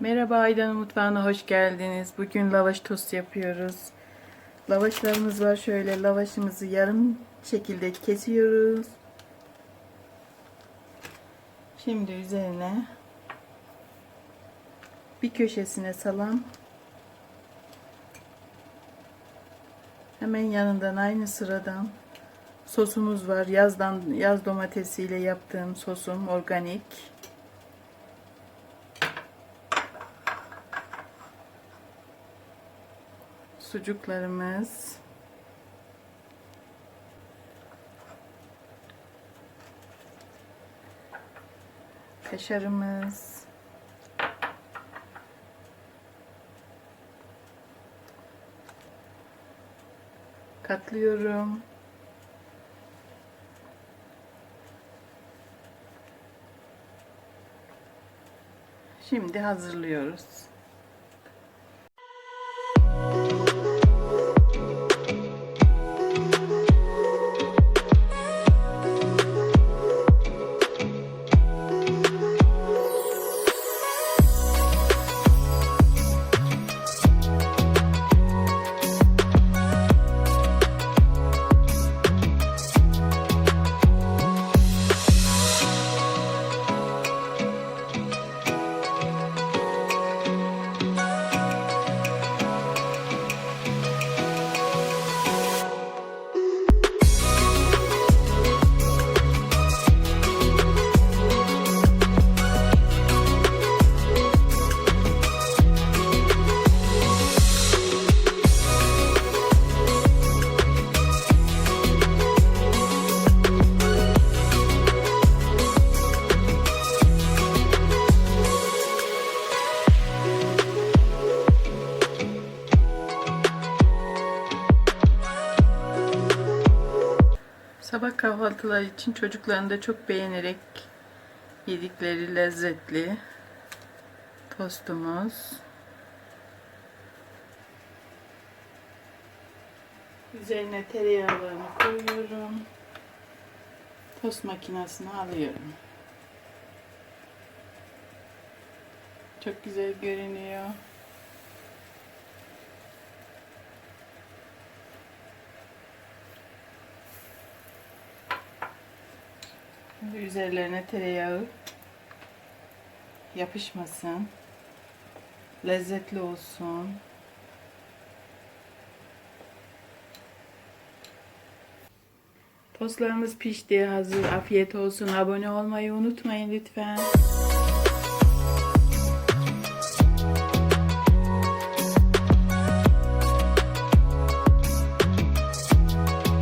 Merhaba Aydan Mutfağı'na hoş geldiniz. Bugün lavaş tost yapıyoruz. Lavaşlarımız var şöyle. Lavaşımızı yarım şekilde kesiyoruz. Şimdi üzerine bir köşesine salam. Hemen yanından aynı sıradan sosumuz var. Yazdan yaz domatesiyle yaptığım sosum organik. Sucuklarımız. Kaşarımız. Katlıyorum. Şimdi hazırlıyoruz. Sabah kahvaltılar için çocukların da çok beğenerek yedikleri lezzetli tostumuz. Üzerine tereyağlarını koyuyorum. Tost makinesine alıyorum. Çok güzel görünüyor. Şimdi üzerlerine tereyağı yapışmasın. Lezzetli olsun. Tostlarımız pişti. Hazır. Afiyet olsun. Abone olmayı unutmayın lütfen.